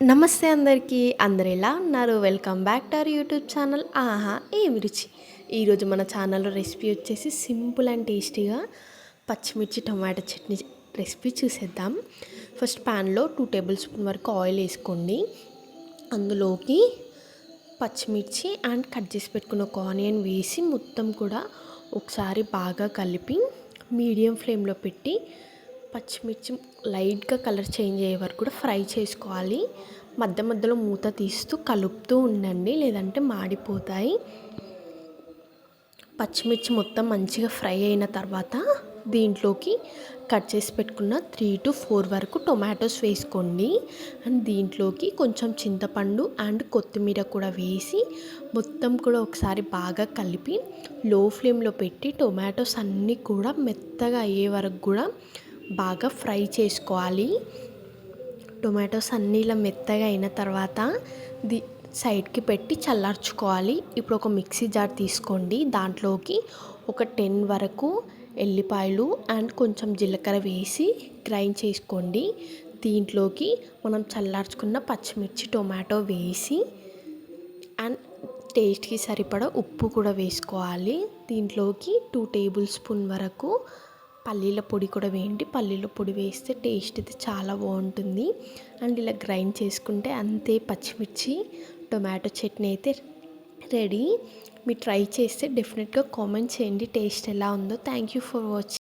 నమస్తే అందరికీ అందరు ఎలా ఉన్నారు? Welcome back to our YouTube channel ఆహా ఏమి రుచి ఈరోజు మన ఛానల్లో రెసిపీ వచ్చేసి సింపుల్ అండ్ టేస్టీగా పచ్చిమిర్చి టమాటా చట్నీ రెసిపీ చూసేద్దాం. ఫస్ట్ ప్యాన్లో టూ టేబుల్ స్పూన్ వరకు ఆయిల్ వేసుకోండి. అందులోకి పచ్చిమిర్చి అండ్ కట్ చేసి పెట్టుకున్న ఒక ఆనియన్ వేసి మొత్తం కూడా ఒకసారి బాగా కలిపి మీడియం ఫ్లేమ్లో పెట్టి పచ్చిమిర్చి లైట్గా కలర్ చేంజ్ అయ్యే వరకు కూడా ఫ్రై చేసుకోవాలి. మధ్య మధ్యలో మూత తీస్తూ కలుపుతూ ఉండండి లేదంటే మాడిపోతాయి. పచ్చిమిర్చి మొత్తం మంచిగా ఫ్రై అయిన తర్వాత దీంట్లోకి కట్ చేసి పెట్టుకున్న త్రీ టు ఫోర్ వరకు టొమాటోస్ వేసుకోండి. అండ్ దీంట్లోకి కొంచెం చింతపండు అండ్ కొత్తిమీర కూడా వేసి మొత్తం కూడా ఒకసారి బాగా కలిపి లో ఫ్లేమ్లో పెట్టి టొమాటోస్ అన్నీ కూడా మెత్తగా అయ్యే వరకు కూడా బాగా ఫ్రై చేసుకోవాలి. టొమాటోస్ అన్నీ ఇలా మెత్తగా అయిన తర్వాత ది సైడ్కి పెట్టి చల్లార్చుకోవాలి. ఇప్పుడు ఒక మిక్సీ జార్ తీసుకోండి. దాంట్లోకి ఒక టెన్ వరకు ఎల్లిపాయలు అండ్ కొంచెం జీలకర్ర వేసి గ్రైండ్ చేసుకోండి. దీంట్లోకి మనం చల్లార్చుకున్న పచ్చిమిర్చి టొమాటో వేసి అండ్ టేస్ట్కి సరిపడా ఉప్పు కూడా వేసుకోవాలి. దీంట్లోకి టూ టేబుల్ స్పూన్ వరకు పల్లీల పొడి కూడా వేయండి. పల్లీల పొడి వేస్తే టేస్ట్ అయితే చాలా బాగుంటుంది. అండ్ ఇలా గ్రైండ్ చేసుకుంటే అంతే పచ్చిమిర్చి టొమాటో చట్నీ అయితే రెడీ. మీరు ట్రై చేస్తే డెఫినెట్గా కామెంట్ చేయండి. టేస్ట్ ఎలా ఉందో. Thank you for watching